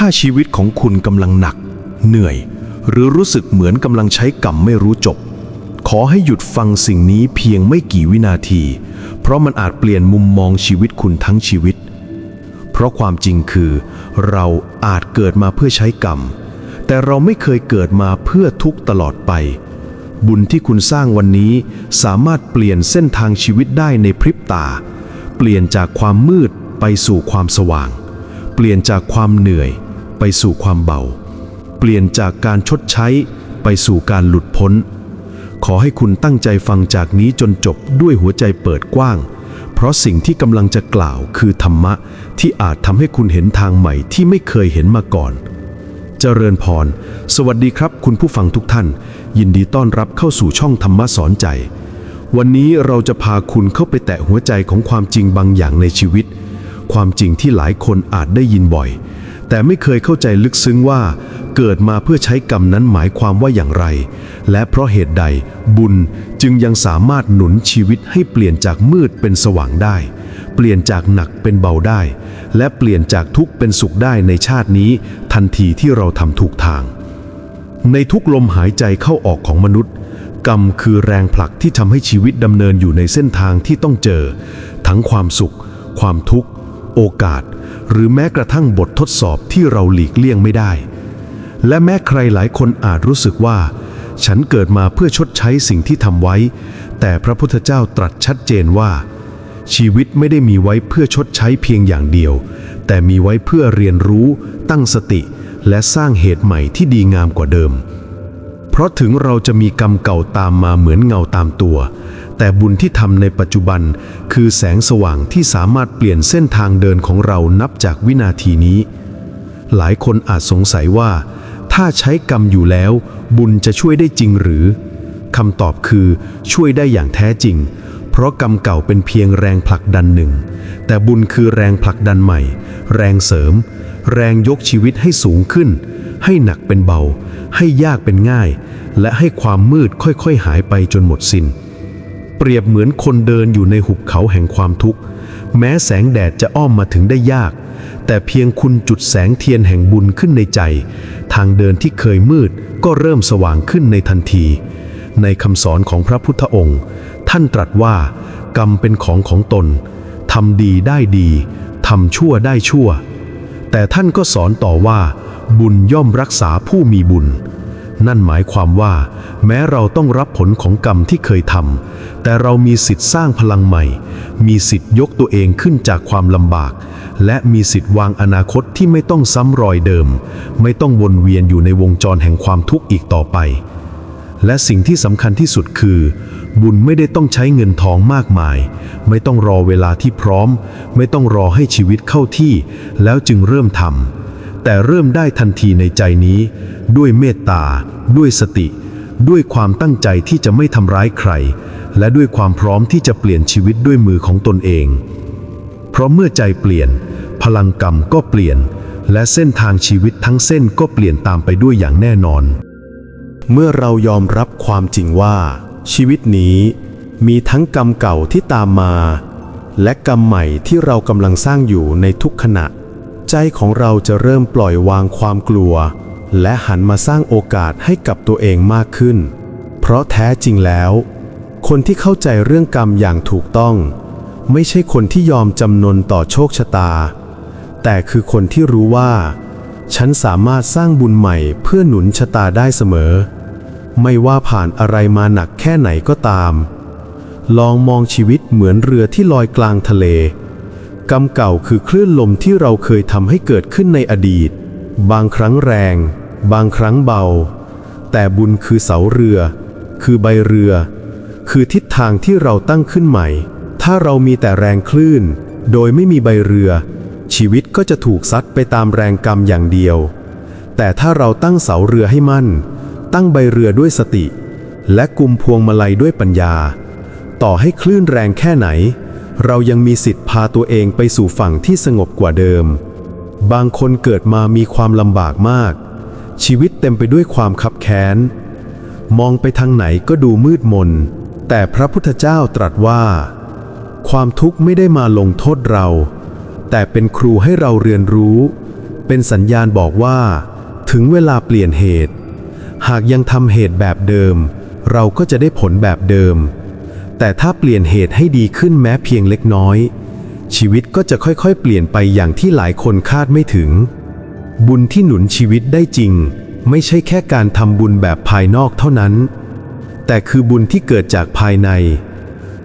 ถ้าชีวิตของคุณกำลังหนัก เหนื่อย หรือรู้สึกเหมือนกำลังใช้กรรมไม่รู้จบ ขอให้หยุดฟังสิ่งนี้เพียงไม่กี่วินาที เพราะมันอาจเปลี่ยนมุมมองชีวิตคุณทั้งชีวิต เพราะความจริงคือ เราอาจเกิดมาเพื่อใช้กรรม แต่เราไม่เคยเกิดมาเพื่อทุกตลอดไป บุญที่คุณสร้างวันนี้สามารถเปลี่ยนเส้นทางชีวิตได้ในพริบตา เปลี่ยนจากความมืดไปสู่ความสว่าง เปลี่ยนจากความเหนื่อย ไปสู่ความเบา เปลี่ยนจากการชดใช้ไปสู่การหลุดพ้น ขอให้คุณตั้งใจฟังจากนี้จนจบด้วยหัวใจเปิดกว้าง เพราะสิ่งที่กำลังจะกล่าวคือธรรมะที่อาจทำให้คุณเห็นทางใหม่ที่ไม่เคยเห็นมาก่อน เจริญพร สวัสดีครับคุณผู้ฟังทุกท่าน ยินดีต้อนรับเข้าสู่ช่องธรรมะสอนใจ วันนี้เราจะพาคุณเข้าไปแตะหัวใจของความจริงบางอย่างในชีวิต ความจริงที่หลายคนอาจได้ยินบ่อย แต่ไม่เคยเข้าใจลึกซึ้งว่า เกิดมาเพื่อใช้กรรมนั้นหมายความว่าอย่างไร และเพราะเหตุใดบุญจึงยังสามารถหนุนชีวิตให้เปลี่ยนจากมืดเป็นสว่างได้ เปลี่ยนจากหนักเป็นเบาได้ และเปลี่ยนจากทุกข์เป็นสุขได้ในชาตินี้ ทันทีที่เราทำถูกทาง ในทุกลมหายใจเข้าออกของมนุษย์ กรรมคือแรงผลักที่ทำให้ชีวิตดำเนินอยู่ในเส้นทางที่ต้องเจอ ทั้งความสุข ความทุกข์ โอกาส หรือแม้กระทั่งบททดสอบที่เราหลีกเลี่ยงไม่ได้ และแม้ใครหลายคนอาจรู้สึกว่า ฉันเกิดมาเพื่อชดใช้สิ่งที่ทำไว้ แต่พระพุทธเจ้าตรัสชัดเจนว่า ชีวิตไม่ได้มีไว้เพื่อชดใช้เพียงอย่างเดียว แต่มีไว้เพื่อเรียนรู้ ตั้งสติ และสร้างเหตุใหม่ที่ดีงามกว่าเดิม เพราะถึงเราจะมีกรรมเก่าตามมาเหมือนเงาตามตัว แต่บุญที่ทำในปัจจุบัน คือแสงสว่างที่สามารถเปลี่ยนเส้นทางเดินของเรานับจากวินาทีนี้ หลายคนอาจสงสัยว่า ถ้าใช้กรรมอยู่แล้ว บุญจะช่วยได้จริงหรือคำตอบคือช่วยได้อย่างแท้จริง เพราะกรรมเก่าเป็นเพียงแรงผลักดันหนึ่ง แต่บุญคือแรงผลักดันใหม่ แรงเสริม แรงยกชีวิตให้สูงขึ้น ให้หนักเป็นเบา ให้ยากเป็นง่าย และให้ความมืดค่อยๆหายไปจนหมดสิน้น เปรียบเหมือนคนเดินอยู่ในหุบเขาแห่งความทุกข์ แม้แสงแดดจะอ้อมมาถึงได้ยาก แต่เพียงคุณจุดแสงเทียนแห่งบุญขึ้นในใจ ทางเดินที่เคยมืดก็เริ่มสว่างขึ้นในทันที ในคำสอนของพระพุทธองค์ ท่านตรัสว่า กรรมเป็นของของตนทำดีได้ดีทำชั่วได้ชั่ว แต่ท่านก็สอนต่อว่า บุญย่อมรักษาผู้มีบุญ นั่นหมายความว่า แม้เราต้องรับผลของกรรมที่เคยทำแต่เรามีสิทธิ์สร้างพลังใหม่ มีสิทธิ์ยกตัวเองขึ้นจากความลำบาก และมีสิทธิ์วางอนาคตที่ไม่ต้องซ้ำรอยเดิม ไม่ต้องวนเวียนอยู่ในวงจรแห่งความทุกข์อีกต่อไป และสิ่งที่สำคัญที่สุดคือ บุญไม่ได้ต้องใช้เงินทองมากมาย ไม่ต้องรอเวลาที่พร้อม ไม่ต้องรอให้ชีวิตเข้าที่ แล้วจึงเริ่มทำ แต่เริ่มได้ทันทีในใจนี้ ด้วยเมตตา ด้วยสติ ด้วยความตั้งใจที่จะไม่ทำร้ายใคร และด้วยความพร้อมที่จะเปลี่ยนชีวิตด้วยมือของตนเอง เพราะเมื่อใจเปลี่ยน พลังกรรมก็เปลี่ยน และเส้นทางชีวิตทั้งเส้นก็เปลี่ยนตามไปด้วยอย่างแน่นอน เมื่อเรายอมรับความจริงว่า ชีวิตนี้มีทั้งกรรมเก่าที่ตามมา และกรรมใหม่ที่เรากำลังสร้างอยู่ในทุกขณะ ใจของเราจะเริ่มปล่อยวางความกลัว และหันมาสร้างโอกาสให้กับตัวเองมากขึ้น เพราะแท้จริงแล้ว คนที่เข้าใจเรื่องกรรมอย่างถูกต้อง ไม่ใช่คนที่ยอมจำนนต่อโชคชะตา แต่คือคนที่รู้ว่า ฉันสามารถสร้างบุญใหม่เพื่อหนุนชะตาได้เสมอ ไม่ว่าผ่านอะไรมาหนักแค่ไหนก็ตาม ลองมองชีวิตเหมือนเรือที่ลอยกลางทะเล กรรมเก่าคือคลื่นลมที่เราเคยทำให้เกิดขึ้นในอดีต บางครั้งแรง บางครั้งเบา แต่บุญคือเสาเรือ คือใบเรือ คือทิศทางที่เราตั้งขึ้นใหม่ ถ้าเรามีแต่แรงคลื่น โดยไม่มีใบเรือ ชีวิตก็จะถูกซัดไปตามแรงกรรมอย่างเดียว แต่ถ้าเราตั้งเสาเรือให้มั่น ตั้งใบเรือด้วยสติ และกุมพวงมาลัยด้วยปัญญา ต่อให้คลื่นแรงแค่ไหน เรายังมีสิทธิ์พาตัวเองไปสู่ฝั่งที่สงบกว่าเดิม บางคนเกิดมามีความลำบากมาก ชีวิตเต็มไปด้วยความคับแค้น มองไปทางไหนก็ดูมืดมน แต่พระพุทธเจ้าตรัสว่า ความทุกข์ไม่ได้มาลงโทษเรา แต่เป็นครูให้เราเรียนรู้ เป็นสัญญาณบอกว่า ถึงเวลาเปลี่ยนเหตุ หากยังทำเหตุแบบเดิม เราก็จะได้ผลแบบเดิม แต่ถ้าเปลี่ยนเหตุให้ดีขึ้นแม้เพียงเล็กน้อย ชีวิตก็จะค่อยๆ เปลี่ยนไปอย่างที่หลายคนคาดไม่ถึง บุญที่หนุนชีวิตได้จริง ไม่ใช่แค่การทำบุญแบบภายนอกเท่านั้น แต่คือบุญที่เกิดจากภายใน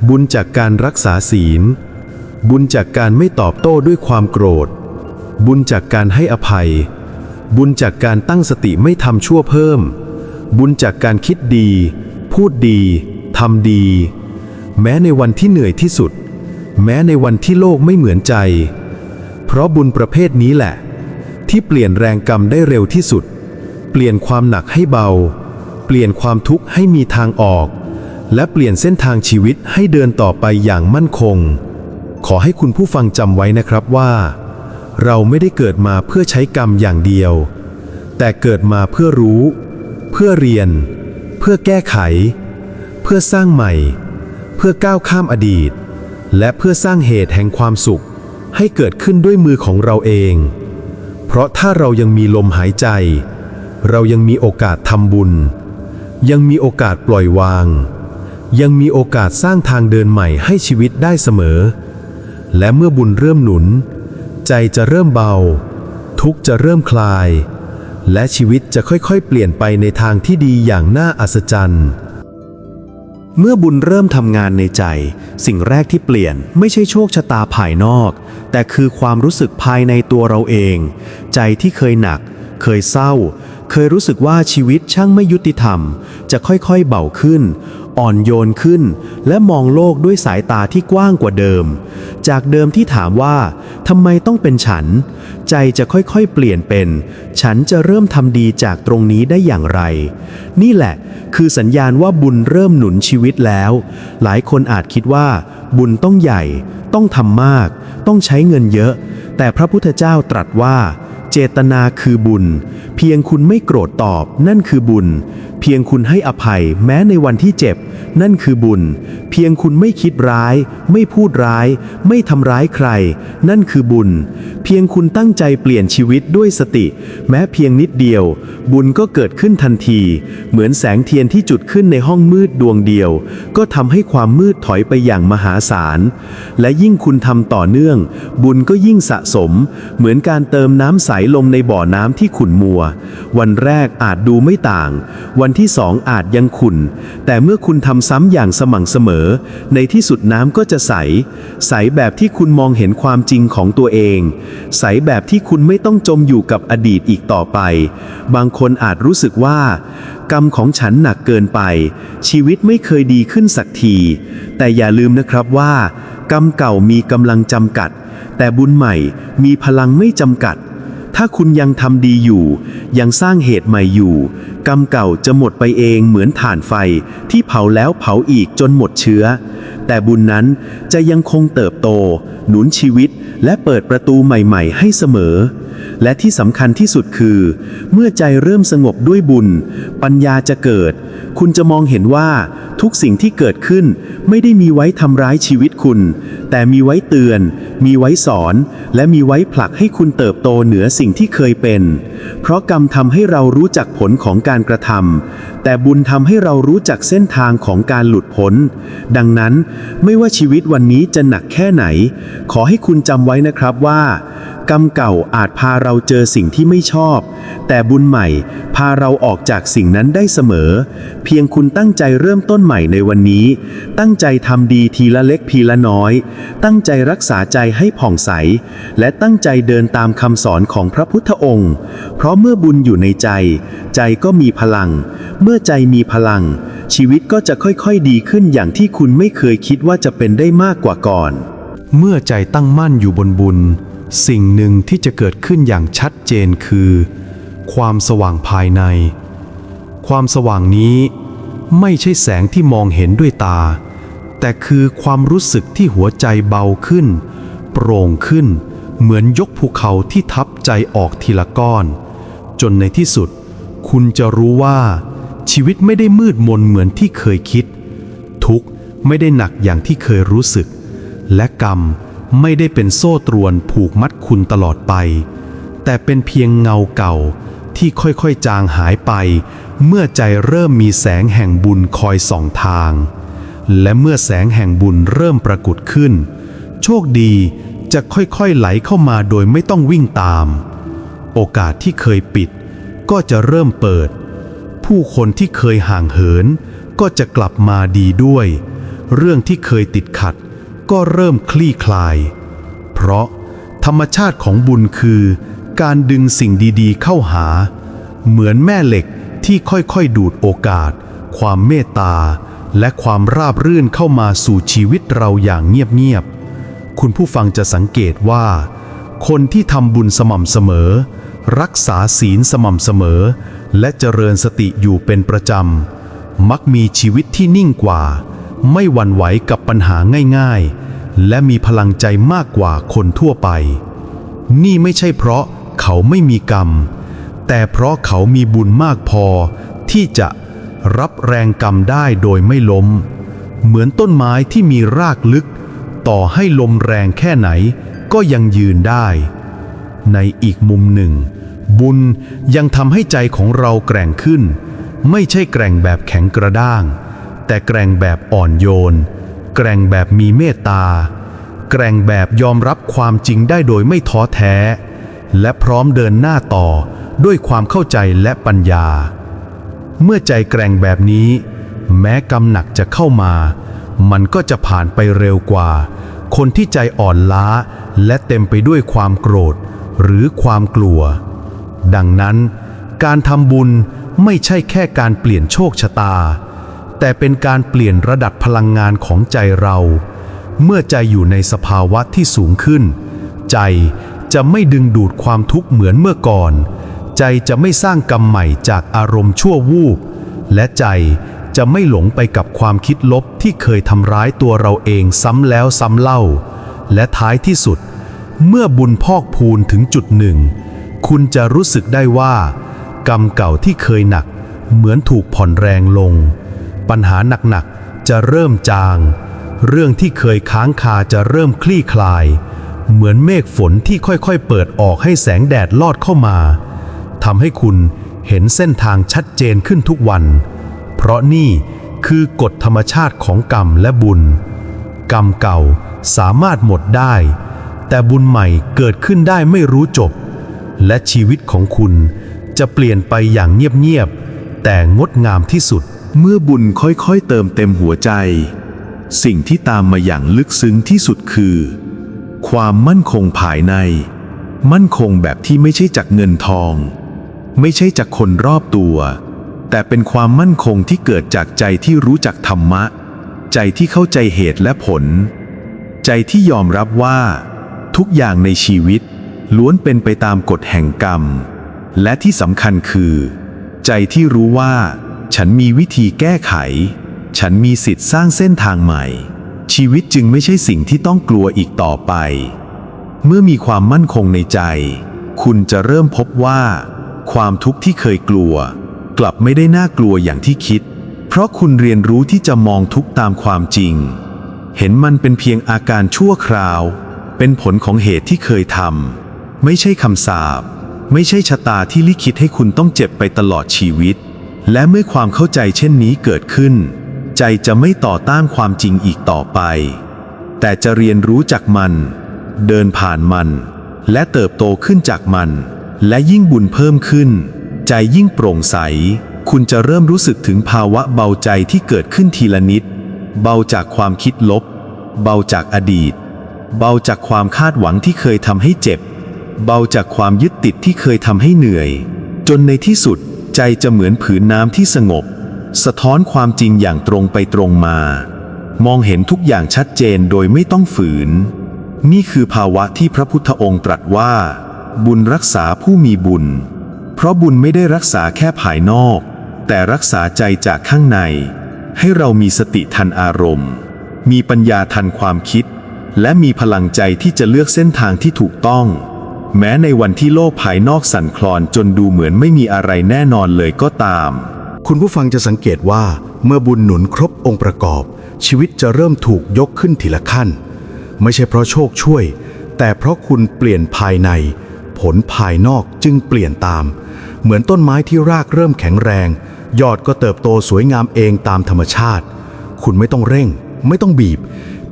บุญจากการรักษาศีล บุญจากการไม่ตอบโต้ด้วยความโกรธ บุญจากการให้อภัย บุญจากการตั้งสติไม่ทำชั่วเพิ่ม บุญจากการคิดดี พูดดีทำดี แม้ในวันที่เหนื่อยที่สุด แม้ในวันที่โลกไม่เหมือนใจ เพราะบุญประเภทนี้แหละ ที่เปลี่ยนแรงกรรมได้เร็วที่สุด เปลี่ยนความหนักให้เบา เปลี่ยนความทุกข์ให้มีทางออก และเปลี่ยนเส้นทางชีวิตให้เดินต่อไปอย่างมั่นคง ขอให้คุณผู้ฟังจำไว้นะครับว่า เราไม่ได้เกิดมาเพื่อใช้กรรมอย่างเดียว แต่เกิดมาเพื่อรู้ เพื่อเรียน เพื่อแก้ไข เพื่อสร้างใหม่ พื่อก้าวข้ามอดีต และเพื่อสร้างเหตุแห่งความสุข ให้เกิดขึ้นด้วยมือของเราเอง เพราะถ้าเรายังมีลมหายใจ เรายังมีโอกาสทำบุญ ยังมีโอกาสปล่อยวาง ยังมีโอกาสสร้างทางเดินใหม่ให้ชีวิตได้เสมอ และเมื่อบุญเริ่มหนุน ใจจะเริ่มเบา ทุกจะเริ่มคลาย และชีวิตจะค่อยๆ เปลี่ยนไปในทางที่ดีอย่างน่าอัศจรรย์ เมื่อบุญเริ่มทำงานในใจ สิ่งแรกที่เปลี่ยนไม่ใช่โชคชะตาภายนอก แต่คือความรู้สึกภายในตัวเราเอง ใจที่เคยหนัก เคยเศร้า เคยรู้สึกว่าชีวิตช่างไม่ยุติธรรม จะค่อยๆเบาขึ้น อ่อนโยนขึ้น และมองโลกด้วยสายตาที่กว้างกว่าเดิม จากเดิมที่ถามว่าทำไมต้องเป็นฉัน ใจจะค่อยๆเปลี่ยนเป็น ฉันจะเริ่มทำดีจากตรงนี้ได้อย่างไร นี่แหละ คือสัญญาณว่าบุญเริ่มหนุนชีวิตแล้ว หลายคนอาจคิดว่า บุญต้องใหญ่ ต้องทำมาก ต้องใช้เงินเยอะ แต่พระพุทธเจ้าตรัสว่า เจตนาคือบุญ เพียงคุณไม่โกรธตอบนั่นคือบุญ เพียงคุณให้อภัยแม้ในวันที่เจ็บ นั่นคือบุญ เพียงคุณไม่คิดร้าย ไม่พูดร้าย ไม่ทำร้ายใคร นั่นคือบุญ เพียงคุณตั้งใจเปลี่ยนชีวิตด้วยสติ แม้เพียงนิดเดียว บุญก็เกิดขึ้นทันที เหมือนแสงเทียนที่จุดขึ้นในห้องมืดดวงเดียว ก็ทำให้ความมืดถอยไปอย่างมหาศาล และยิ่งคุณทำต่อเนื่อง บุญก็ยิ่งสะสม เหมือนการเติมน้ำใสลงในบ่อน้ำที่ขุ่นมัว วันแรกอาจดูไม่ต่าง วันที่สองอาจยังขุ่น แต่เมื่อคุณทำำซ้ำอย่างสม่ำเสมอ ในที่สุดน้ำก็จะใส ใสแบบที่คุณมองเห็นความจริงของตัวเอง ใสแบบที่คุณไม่ต้องจมอยู่กับอดีตอีกต่อไป บางคนอาจรู้สึกว่า กรรมของฉันหนักเกินไป ชีวิตไม่เคยดีขึ้นสักที แต่อย่าลืมนะครับว่า กรรมเก่ามีกำลังจำกัด แต่บุญใหม่มีพลังไม่จำกัด ถ้าคุณยังทำดีอยู่ ยังสร้างเหตุใหม่อยู่ กรรมเก่าจะหมดไปเองเหมือนถ่านไฟ ที่เผาแล้วเผาอีกจนหมดเชื้อ แต่บุญนั้นจะยังคงเติบโต หนุนชีวิต และเปิดประตูใหม่ๆ ให้เสมอ และที่สำคัญที่สุดคือ เมื่อใจเริ่มสงบด้วยบุญ ปัญญาจะเกิด คุณจะมองเห็นว่าทุกสิ่งที่เกิดขึ้นไม่ได้มีไว้ทำร้ายชีวิตคุณ แต่มีไว้เตือน มีไว้สอน และมีไว้ผลักให้คุณเติบโตเหนือสิ่งที่เคยเป็น เพราะกรรมทำให้เรารู้จักผลของการกระทำแต่บุญทำให้เรารู้จักเส้นทางของการหลุดพ้น ดังนั้นไม่ว่าชีวิตวันนี้จะหนักแค่ไหน ขอให้คุณจำไว้นะครับว่า กรรมเก่าอาจพาเราเจอสิ่งที่ไม่ชอบ แต่บุญใหม่พาเราออกจากสิ่งนั้นได้เสมอ เพียงคุณตั้งใจเริ่มต้นใหม่ในวันนี้ ตั้งใจทำดีทีละเล็กทีละน้อยตั้งใจรักษาใจให้ผ่องใส และตั้งใจเดินตามคำสอนของพระพุทธองค์ เพราะเมื่อบุญอยู่ในใจ ใจก็มีพลัง เมื่อใจมีพลัง ชีวิตก็จะค่อยๆดีขึ้นอย่างที่คุณไม่เคยคิดว่าจะเป็นได้มากกว่าก่อน เมื่อใจตั้งมั่นอยู่บนบุญ สิ่งหนึ่งที่จะเกิดขึ้นอย่างชัดเจนคือ ความสว่างภายใน ความสว่างนี้ไม่ใช่แสงที่มองเห็นด้วยตา แต่คือความรู้สึกที่หัวใจเบาขึ้น โปร่งขึ้น เหมือนยกภูเขาที่ทับใจออกทีละก้อน จนในที่สุด คุณจะรู้ว่า ชีวิตไม่ได้มืดมนเหมือนที่เคยคิด ทุกข์ไม่ได้หนักอย่างที่เคยรู้สึก และกรรมไม่ได้เป็นโซ่ตรวนผูกมัดคุณตลอดไป แต่เป็นเพียงเงาเก่าที่ค่อยๆจางหายไป เมื่อใจเริ่มมีแสงแห่งบุญคอยส่องทาง และเมื่อแสงแห่งบุญเริ่มปรากฏขึ้น โชคดีจะค่อยๆไหลเข้ามาโดยไม่ต้องวิ่งตาม โอกาสที่เคยปิด ก็จะเริ่มเปิด ผู้คนที่เคยห่างเหิน ก็จะกลับมาดีด้วย เรื่องที่เคยติดขัด ก็เริ่มคลี่คลาย เพราะธรรมชาติของบุญคือ การดึงสิ่งดีๆเข้าหา เหมือนแม่เหล็กที่ค่อยๆดูดโอกาส ความเมตตา และความราบรื่นเข้ามาสู่ชีวิตเราอย่างเงียบๆ คุณผู้ฟังจะสังเกตว่า คนที่ทำบุญสม่ำเสมอ รักษาศีลสม่ำเสมอ และเจริญสติอยู่เป็นประจำ มักมีชีวิตที่นิ่งกว่า ไม่หวั่นไหวกับปัญหาง่ายๆ และมีพลังใจมากกว่าคนทั่วไป นี่ไม่ใช่เพราะเขาไม่มีกรรม แต่เพราะเขามีบุญมากพอที่จะ รับแรงกรรมได้โดยไม่ล้ม เหมือนต้นไม้ที่มีรากลึก ต่อให้ลมแรงแค่ไหนก็ยังยืนได้ ในอีกมุมหนึ่ง บุญยังทำให้ใจของเราแกร่งขึ้น ไม่ใช่แกร่งแบบแข็งกระด้าง แต่แกร่งแบบอ่อนโยน แกร่งแบบมีเมตตา แกร่งแบบยอมรับความจริงได้โดยไม่ท้อแท้ และพร้อมเดินหน้าต่อด้วยความเข้าใจและปัญญา เมื่อใจแกร่งแบบนี้ แม้กรรมหนักจะเข้ามา มันก็จะผ่านไปเร็วกว่า คนที่ใจอ่อนล้าและเต็มไปด้วยความโกรธ หรือความกลัว ดังนั้น การทำบุญไม่ใช่แค่การเปลี่ยนโชคชะตา แต่เป็นการเปลี่ยนระดับพลังงานของใจเรา เมื่อใจอยู่ในสภาวะที่สูงขึ้น ใจจะไม่ดึงดูดความทุกข์เหมือนเมื่อก่อน ใจจะไม่สร้างกรรมใหม่จากอารมณ์ชั่ววูบ และใจจะไม่หลงไปกับความคิดลบที่เคยทำร้ายตัวเราเองซ้ำแล้วซ้ำเล่า และท้ายที่สุด เมื่อบุญพอกพูนถึงจุดหนึ่ง คุณจะรู้สึกได้ว่า กรรมเก่าที่เคยหนัก เหมือนถูกผ่อนแรงลง ปัญหาหนักๆจะเริ่มจาง เรื่องที่เคยค้างคาจะเริ่มคลี่คลาย เหมือนเมฆฝนที่ค่อยๆ เปิดออกให้แสงแดดลอดเข้ามา ทำให้คุณเห็นเส้นทางชัดเจนขึ้นทุกวัน เพราะนี่คือกฎธรรมชาติของกรรมและบุญ กรรมเก่าสามารถหมดได้ แต่บุญใหม่เกิดขึ้นได้ไม่รู้จบ และชีวิตของคุณจะเปลี่ยนไปอย่างเงียบๆแต่งดงามที่สุด เมื่อบุญค่อยๆเติมเต็มหัวใจ สิ่งที่ตามมาอย่างลึกซึ้งที่สุดคือ ความมั่นคงภายใน มั่นคงแบบที่ไม่ใช่จากเงินทอง ไม่ใช่จากคนรอบตัว แต่เป็นความมั่นคงที่เกิดจากใจที่รู้จักธรรมะ ใจที่เข้าใจเหตุและผล ใจที่ยอมรับว่า ทุกอย่างในชีวิต ล้วนเป็นไปตามกฎแห่งกรรม และที่สำคัญคือ ใจที่รู้ว่า ฉันมีวิธีแก้ไข ฉันมีสิทธิ์สร้างเส้นทางใหม่ ชีวิตจึงไม่ใช่สิ่งที่ต้องกลัวอีกต่อไป เมื่อมีความมั่นคงในใจ คุณจะเริ่มพบว่า ความทุกข์ที่เคยกลัว กลับไม่ได้น่ากลัวอย่างที่คิด เพราะคุณเรียนรู้ที่จะมองทุกข์ตามความจริง เห็นมันเป็นเพียงอาการชั่วคราว เป็นผลของเหตุที่เคยทำไม่ใช่คำสาปไม่ใช่ชะตาที่ลิขิตให้คุณต้องเจ็บไปตลอดชีวิต และเมื่อความเข้าใจเช่นนี้เกิดขึ้น ใจจะไม่ต่อต้านความจริงอีกต่อไป แต่จะเรียนรู้จากมัน เดินผ่านมัน และเติบโตขึ้นจากมัน และยิ่งบุญเพิ่มขึ้น ใจยิ่งโปร่งใส คุณจะเริ่มรู้สึกถึงภาวะเบาใจที่เกิดขึ้นทีละนิด เบาจากความคิดลบ เบาจากอดีต เบาจากความคาดหวังที่เคยทำให้เจ็บ เบาจากความยึดติดที่เคยทำให้เหนื่อย จนในที่สุดใจจะเหมือนผืนน้ำที่สงบ สะท้อนความจริงอย่างตรงไปตรงมา มองเห็นทุกอย่างชัดเจนโดยไม่ต้องฝืน นี่คือภาวะที่พระพุทธองค์ตรัสว่า บุญรักษาผู้มีบุญ เพราะบุญไม่ได้รักษาแค่ภายนอก แต่รักษาใจจากข้างใน ให้เรามีสติทันอารมณ์ มีปัญญาทันความคิด และมีพลังใจที่จะเลือกเส้นทางที่ถูกต้อง แม้ในวันที่โลกภายนอกสั่นคลอนจนดูเหมือนไม่มีอะไรแน่นอนเลยก็ตาม คุณผู้ฟังจะสังเกตว่าเมื่อบุญหนุนครบองค์ประกอบ ชีวิตจะเริ่มถูกยกขึ้นทีละขั้น ไม่ใช่เพราะโชคช่วย แต่เพราะคุณเปลี่ยนภายใน ผลภายนอกจึงเปลี่ยนตาม เหมือนต้นไม้ที่รากเริ่มแข็งแรง ยอดก็เติบโตสวยงามเองตามธรรมชาติ คุณไม่ต้องเร่ง ไม่ต้องบีบ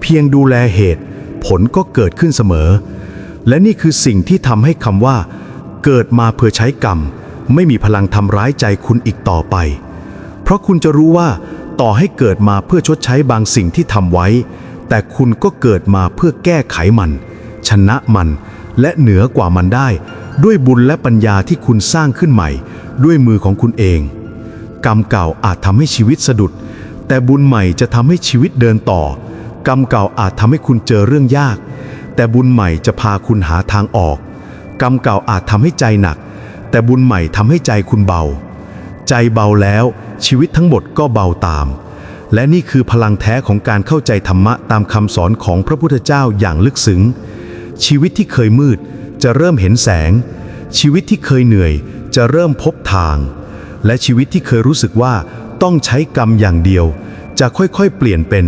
เพียงดูแลเหตุ ผลก็เกิดขึ้นเสมอ และนี่คือสิ่งที่ทำให้คำว่า เกิดมาเพื่อใช้กรรม ไม่มีพลังทำร้ายใจคุณอีกต่อไป เพราะคุณจะรู้ว่าต่อให้เกิดมาเพื่อชดใช้บางสิ่งที่ทำไว้ แต่คุณก็เกิดมาเพื่อแก้ไขมัน ชนะมัน และเหนือกว่ามันได้ ด้วยบุญและปัญญาที่คุณสร้างขึ้นใหม่ ด้วยมือของคุณเอง กรรมเก่าอาจทำให้ชีวิตสะดุด แต่บุญใหม่จะทำให้ชีวิตเดินต่อ กรรมเก่าอาจทำให้คุณเจอเรื่องยาก แต่บุญใหม่จะพาคุณหาทางออก กรรมเก่าอาจทำให้ใจหนัก แต่บุญใหม่ทำให้ใจคุณเบา ใจเบาแล้วชีวิตทั้งหมดก็เบาตามและนี่คือพลังแท้ของการเข้าใจธรรมะตามคำสอนของพระพุทธเจ้าอย่างลึกซึ้ง ชีวิตที่เคยมืดจะเริ่มเห็นแสง ชีวิตที่เคยเหนื่อยจะเริ่มพบทาง และชีวิตที่เคยรู้สึกว่าต้องใช้กรรมอย่างเดียว จะค่อยๆเปลี่ยนเป็น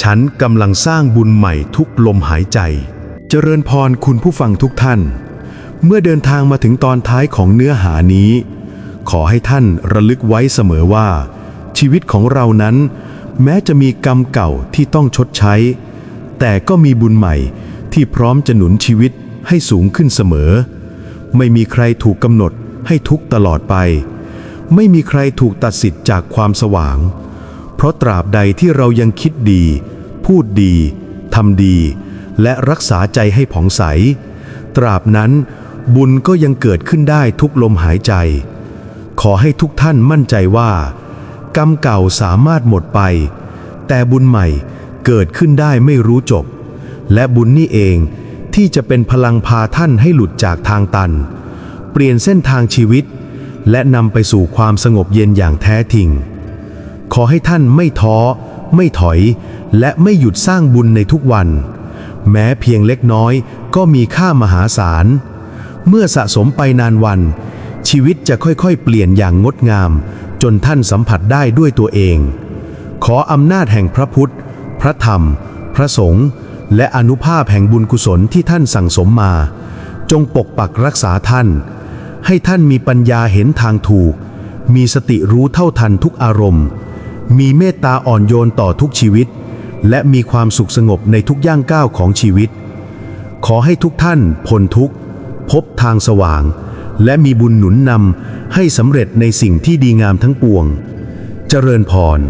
ฉันกำลังสร้างบุญใหม่ทุกลมหายใจ เจริญพรคุณผู้ฟังทุกท่าน เมื่อเดินทางมาถึงตอนท้ายของเนื้อหานี้ ขอให้ท่านระลึกไว้เสมอว่า ชีวิตของเรานั้น แม้จะมีกรรมเก่าที่ต้องชดใช้ แต่ก็มีบุญใหม่ ที่พร้อมจะหนุนชีวิตให้สูงขึ้นเสมอ ไม่มีใครถูกกำหนดให้ทุกตลอดไป ไม่มีใครถูกตัดสิทธิ์จากความสว่าง เพราะตราบใดที่เรายังคิดดี พูดดีทำดี และรักษาใจให้ผ่องใส ตราบนั้นบุญก็ยังเกิดขึ้นได้ทุกลมหายใจ ขอให้ทุกท่านมั่นใจว่า กรรมเก่าสามารถหมดไป แต่บุญใหม่เกิดขึ้นได้ไม่รู้จบ และบุญนี่เองที่จะเป็นพลังพาท่านให้หลุดจากทางตัน เปลี่ยนเส้นทางชีวิต และนำไปสู่ความสงบเย็นอย่างแท้ทิง ขอให้ท่านไม่ท้อ ไม่ถอย และไม่หยุดสร้างบุญในทุกวัน แม้เพียงเล็กน้อยก็มีค่ามหาศาล เมื่อสะสมไปนานวัน ชีวิตจะค่อยๆ เปลี่ยนอย่างงดงาม จนท่านสัมผัสได้ด้วยตัวเอง ขออำนาจแห่งพระพุทธ พระธรรม พระสงฆ์ และอนุภาพแห่งบุญกุศลที่ท่านสั่งสมมา จงปกปักรักษาท่าน ให้ท่านมีปัญญาเห็นทางถูก มีสติรู้เท่าทันทุกอารมณ์ มีเมตตาอ่อนโยนต่อทุกชีวิต และมีความสุขสงบในทุกย่างก้าวของชีวิต ขอให้ทุกท่านพ้นทุกข์ พบทางสว่าง และมีบุญหนุนนำให้สำเร็จในสิ่งที่ดีงามทั้งปวง เจริญพร